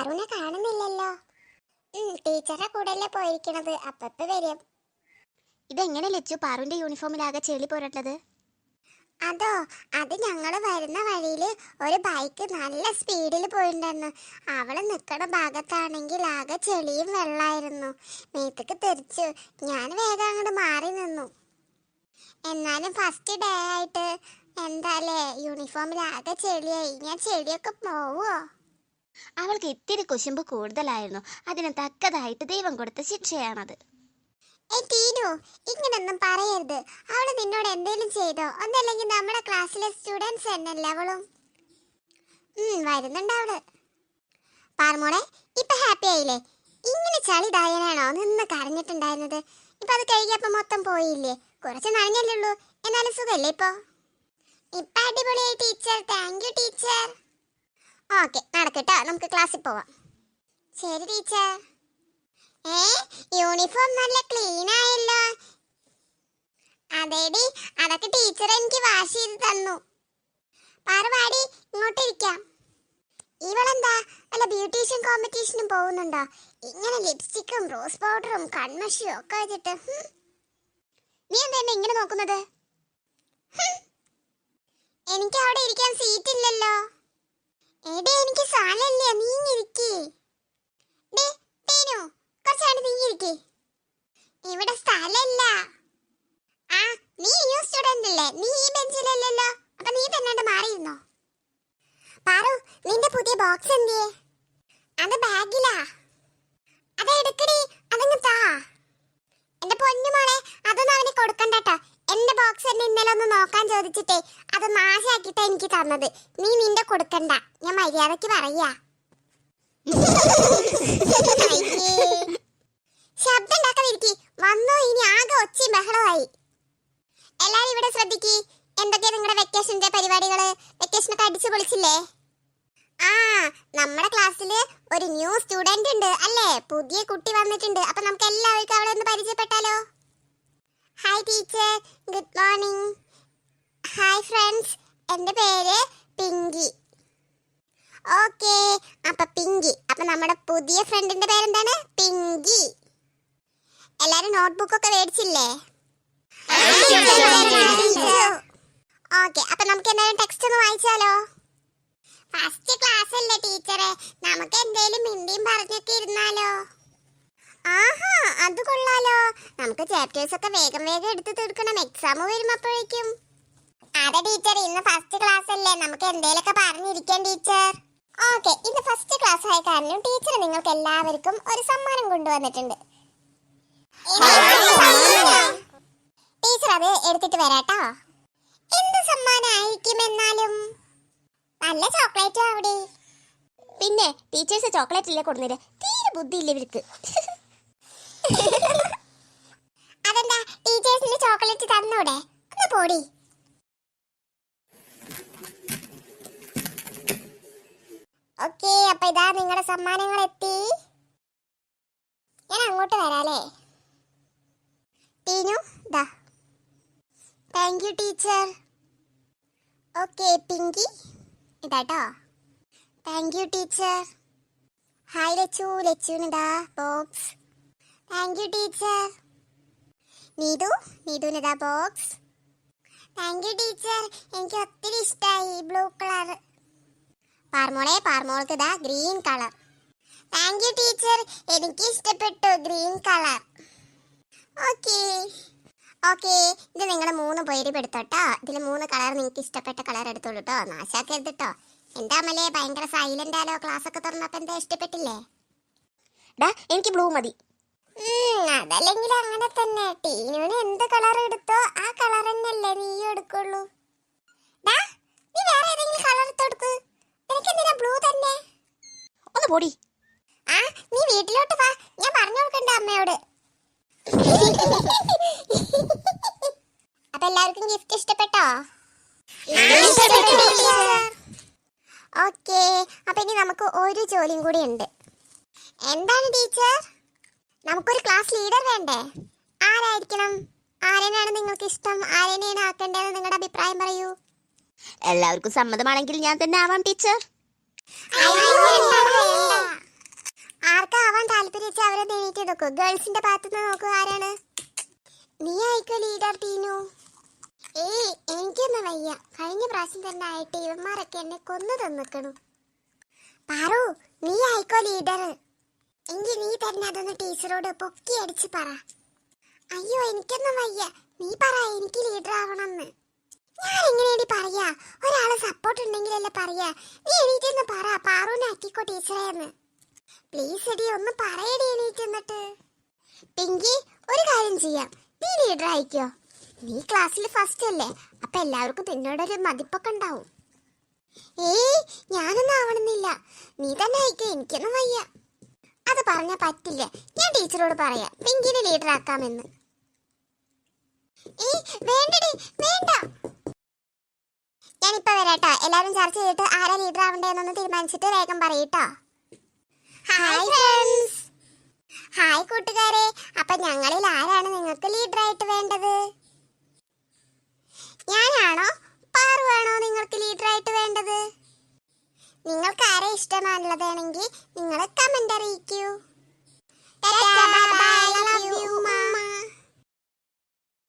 പാറുവിനെ കാണുന്നില്ലല്ലോ. ടീച്ചറെ കൂടെയല്ലേ പോയിരിക്കണത്. അപ്പപ്പ വരും. ഇതെങ്ങനെ ലച്ചു പാറുവിന്റെ യൂണിഫോമിലാകെ ചെളി പോരട്ടത്? അതോ അത് ഞങ്ങൾ വരുന്ന വഴിയിൽ ഒരു ബൈക്ക് നല്ല സ്പീഡിൽ പോയിണ്ടായിരുന്നു അവൾ നിൽക്കണ ഭാഗത്താണെങ്കിൽ ആകെ ചെളിയും വെള്ളായിരുന്നു. മേത്തേക്ക് തെറിച്ചു. ഞാൻ വേഗം അങ്ങോട്ട് മാറി നിന്നു. എന്നാലും ഫസ്റ്റ് ഡേ ആയിട്ട് എന്താ അല്ലേ? യൂണിഫോമിൽ ആകെ ചെളിയായി. ഞാൻ ചെളിയൊക്കെ പോവോ? അവൾക്ക് ഇത്തിരി കുശുമ്പ് കൂടുതലായിരുന്നു. അതിന് തക്കതായിട്ട് ദൈവം കൊടുത്ത ശിക്ഷയാണത്. ടീനു ഇങ്ങനൊന്നും പറയരുത്. അവൾ നിന്നോട് എന്തെങ്കിലും ചെയ്തോ? ഒന്നല്ലെങ്കിൽ നമ്മുടെ ക്ലാസ്സിലെ സ്റ്റുഡൻസ് തന്നെയല്ലേ അവളും? വരുന്നുണ്ട് അവൾ. പാർമോളെ ഇപ്പൊ ഹാപ്പി ആയില്ലേ? ഇങ്ങനെ ചളി ദായനാണോ? നിന്ന് കരഞ്ഞിട്ടുണ്ടായിരുന്നത്. ഇപ്പൊ അത് കഴുകിയപ്പോ മൊത്തം പോയില്ലേ? കുറച്ച് നനഞ്ഞല്ലേ ഉള്ളൂ. എന്നാലും സുഖല്ലേ ഇപ്പൊ? ഇപ്പൊ അടിപൊളിയായി teacher. Thank you teacher. Okay നടക്കട്ടോ. നമുക്ക് ക്ലാസ്സിൽ പോവാം. ശരി ടീച്ചർ ഏ യൂണിഫോം നല്ല ക്ലീൻ ആയല്ലോ. അതേടി അതൊക്കെ ടീച്ചർ എനിക്ക് വാഷ് ചെയ്ത് തന്നു. പാറുപാടി ഇങ്ങോട്ട് ഇരിക്കാം. ഇവളെന്താ? അല്ല ബ്യൂട്ടീഷ്യൻ കോമ്പറ്റീഷനും പോകുന്നുണ്ടോ? ഇങ്ങനെ ലിപ്സ്റ്റിക്കും റോസ് പൗഡറും കൺമഷിയും ഒക്കെ വെച്ചിട്ട് നീ എന്താ എന്നെ ഇങ്ങനെ നോക്കുന്നത്? എനിക്ക് അവിടെ ഇരിക്കാൻ സീറ്റ് ഇല്ലല്ലോ. എനിക്ക് സ്ഥലമില്ല. ഇവിടെ സ്ഥലമില്ല. ആ നീ ന്യൂ സ്റ്റുഡന്റ് അല്ലേ? നീ ഈ ബെഞ്ചിലല്ലല്ലോ അപ്പൊ നീ തന്നെ മാറിയിരുന്നോ? പാറു നിന്റെ പുതിയ ബോക്സ് എന്തിയേ? അത് ബാഗിലാ ഒന്ന് നോക്കാൻ ചോദിച്ചിട്ടേ അത് നാശാക്കിട്ടാ എനിക്ക് തന്നത്. നീ നിന്റെ കൊടുക്കണ്ട. ഞാൻ മര്യാദയ്ക്ക് പറയാ. ശബ്ദം ഉണ്ടാക്കാതിരിക്കി വന്നോ ഇനി ആകെ ഒച്ചയും ബഹളമായി എല്ലാരും ഇവിടെ ശ്രദ്ധിക്കി. എന്തൊക്കെയാ നിങ്ങളുടെ വെക്കേഷന്റെ പരിപാടികൾ? വെക്കേഷനൊക്കെ അടിച്ചു പൊളിച്ചില്ലേ? ആ നമ്മുടെ ക്ലാസ്സിൽ ഒരു ന്യൂ സ്റ്റുഡന്റ് ഉണ്ട് അല്ലേ? പുതിയ കുട്ടി വന്നിട്ടുണ്ട്. അപ്പൊ നമുക്ക് എല്ലാവർക്കും അവളെ ഒന്ന് പരിചയപ്പെട്ടാലോ? Hi teacher good morning hi friends എന്റെ പേര് പിങ്കി. ഓക്കെ അപ്പം പിങ്കി. അപ്പം നമ്മുടെ പുതിയ ഫ്രണ്ടിന്റെ പേരെന്താണ്? പിങ്കി. എല്ലാവരും നോട്ട്ബുക്ക് ഒക്കെ മേടിച്ചില്ലേ? ഓക്കെ അപ്പം നമുക്ക് എന്തായാലും ടെക്സ്റ്റ് ഒന്ന് വായിച്ചാലോ? ഫസ്റ്റ് ക്ലാസ് അല്ലേ ടീച്ചറെ നമുക്ക് എന്തേലും മിണ്ടിയും പറഞ്ഞൊക്കെ ഇരുന്നാലോ? ആഹാ അത് കൊള്ളാലോ. നമുക്ക് ചാപ്റ്റേഴ്സ് ഒക്കെ വേഗം വേഗം എടുത്ത് തീർക്കണം. എക്സാം വരുമ്പോഴേക്കും. അതെ ടീച്ചർ ഇന്ന് ഫസ്റ്റ് ക്ലാസ് അല്ലേ? നമുക്ക് എന്തേലൊക്കെ പറഞ്ഞിരിക്കാം ടീച്ചർ ഓക്കെ ഇന്ന് ഫസ്റ്റ് ക്ലാസ് ആയ കാരണം ടീച്ചർ നിങ്ങൾക്ക് എല്ലാവർക്കും ഒരു സമ്മാനം കൊണ്ടുവന്നിട്ടുണ്ട്. ടീച്ചർ അത് എടുത്തിട്ട് വരാട്ടോ. എന്ത് സമ്മാനായിരിക്കും എന്നാലും നല്ല ചോക്ലേറ്റ് അവിടെ. പിന്നെ ടീച്ചേഴ്സ് ചോക്ലേറ്റ് ഇല്ലേ കൊടുന്നിട്ട് തീരെ ബുദ്ധിയില്ല ഇവർക്ക്. അതെന്താ ടീച്ചേഴ്സിന് ചോക്ലേറ്റ് തന്നൂടെ? ഒന്ന് പോടി. ഓക്കെ അപ്പൊ ഇതാ നിങ്ങളുടെ സമ്മാനങ്ങൾ എത്തി ഞാൻ അങ്ങോട്ട് വരാലേ ടീനു ദാ. Thank you teacher okay Pinky. ഇതാട്ടോ. Thank you teacher hi Lachu. ലച്ചുവിനിതാ box thank you teacher Neethu നീതുവിനിതാ box thank you teacher എനിക്ക് ഒത്തിരി ഇഷ്ടമായി ബ്ലൂ കളർ പാർമോളെ പാർമോൾക്ക് ഇതാ green colour thank you teacher എനിക്ക് ഇഷ്ടപ്പെട്ടു ഗ്രീൻ കളർ ഓക്കെ ഓക്കെ ഇത് നിങ്ങൾ മൂന്ന് പേര് പെടുത്തോട്ടോ ഇതിൽ മൂന്ന് കളർ നിങ്ങൾക്ക് ഇഷ്ടപ്പെട്ട കളർ എടുത്തോളൂ കേട്ടോ നാശാക്കരുത് കേട്ടോ എന്താ അമലേ ഭയങ്കര സൈലന്റ് ആലോ? ക്ലാസ് ഒക്കെ തുറന്നപ്പോ എന്താ ഇഷ്ടപ്പെട്ടില്ലേ? ഡാ എനിക്ക് ബ്ലൂ മതി. അതല്ലെങ്കിൽ അങ്ങനെ തന്നെ. ടീനുവിന് എന്ത് കളർ എടുത്തോ ആ കളർ തന്നെയല്ലേ നീ എടുക്കുള്ളൂ. നീ വേറെ ഏതെങ്കിലും കളർ എടുത്തെടുക്ക് നിനക്ക് എന്തിനാ ബ്ലൂ തന്നെ? ഒന്ന് പൊടി. ആ നീ വീട്ടിലോട്ട് വാ. ഞാൻ പറഞ്ഞു കൊടുക്കണ്ട അമ്മയോട്. അപ്പൊ എല്ലാവർക്കും ഗിഫ്റ്റ് ഇഷ്ടപ്പെട്ടോ? ഓക്കെ അപ്പൊ ഇനി നമുക്ക് ഒരു ജോലിയും കൂടി ഉണ്ട്. എന്താണ് ടീച്ചർ? നമുക്കൊരു ക്ലാസ് ലീഡർ വേണ്ടേ? ആരായിരിക്കണം? ആരെയാണ് നിങ്ങൾക്ക് ഇഷ്ടം? ആരെയാണ് ആക്കേണ്ടതെന്ന് നിങ്ങളുടെ അഭിപ്രായം പറയൂ. എല്ലാവർക്കും സമ്മതമാണെങ്കിൽ ഞാൻ തന്നെ ആവാം ടീച്ചർ. ആർക്കാവാൻ താല്പര്യം അവരെ വേണ്ട. നോക്കൂ ഗേൾസിന്റെ ഭാഗത്തുനിന്ന് നോക്കൂ ആരാണ്. നീ ആയിക്കോ ലീഡർ ടീനു? ഏയ് എനിക്കൊന്നും വയ്യ. കഴിഞ്ഞ പ്രാവശ്യം തന്നെ ആയിട്ട് ഇവന്മാരൊക്കെ എന്നെ കൊന്നു തന്നിക്കണു. പാറു നീ ആയിക്കോ ലീഡർ എങ്കിൽ നീ തന്നെ അതൊന്ന് ടീച്ചറോട് പൊക്കി അടിച്ച് പറ. അയ്യോ എനിക്കൊന്നും വയ്യ. നീ പറ എനിക്ക് ലീഡർ ആവണമെന്ന് ഞാൻ എങ്ങനെയാണ് പറയാ? ഒരാളെ സപ്പോർട്ട് ഉണ്ടെങ്കിലല്ലേ പറയാ. നീ എണീറ്റെന്ന് പറ പാറുവിനെ ആക്കിക്കോ ടീച്ചറേന്ന് പ്ലീസ് എടി ഒന്ന് പറയടി എണീറ്റ് എന്നിട്ട്. പിങ്കി ഒരു കാര്യം ചെയ്യാം. നീ ലീഡർ ആയിക്കോ. നീ ക്ലാസ്സിൽ ഫസ്റ്റ് അല്ലേ? അപ്പൊ എല്ലാവർക്കും നിന്നോടൊരു മതിപ്പൊക്കെ ഉണ്ടാവും. ഏയ് ഞാനൊന്നും ആവണമെന്നില്ല. നീ തന്നെ ആയിക്കോ എനിക്കൊന്നും വയ്യ. പറഞ്ഞാ പറ്റില്ല. ഞാൻ ടീച്ചറോട് പറയാം. പിങ്കിനെ ലീഡർ ആക്കാമെന്ന്. ഏയ് വേണ്ടടി വേണ്ട. ഞാനിപ്പോ വരാട്ടോ. എല്ലാരും ചർച്ച ചെയ്തിട്ട് ആരാ ലീഡർ ആവണ്ടേന്നൊന്ന് തീരുമാനിച്ചിട്ട് വേഗം പറയട്ടോ ഹായ് ഫ്രണ്ട്സ് ഹായ് കൂട്ടുകാരെ. അപ്പൊ ഞങ്ങളിൽ ആരാണ് നിങ്ങൾക്ക് ലീഡർ ആയിട്ട് വേണ്ടത്? ഞാനാണോ? പാറുവാണോ നിങ്ങൾക്ക് ലീഡർ ആയിട്ട് വേണ്ടത്? നിങ്ങൾക്ക് ആരെ ഇഷ്ടമാണുള്ളതാണെങ്കിൽ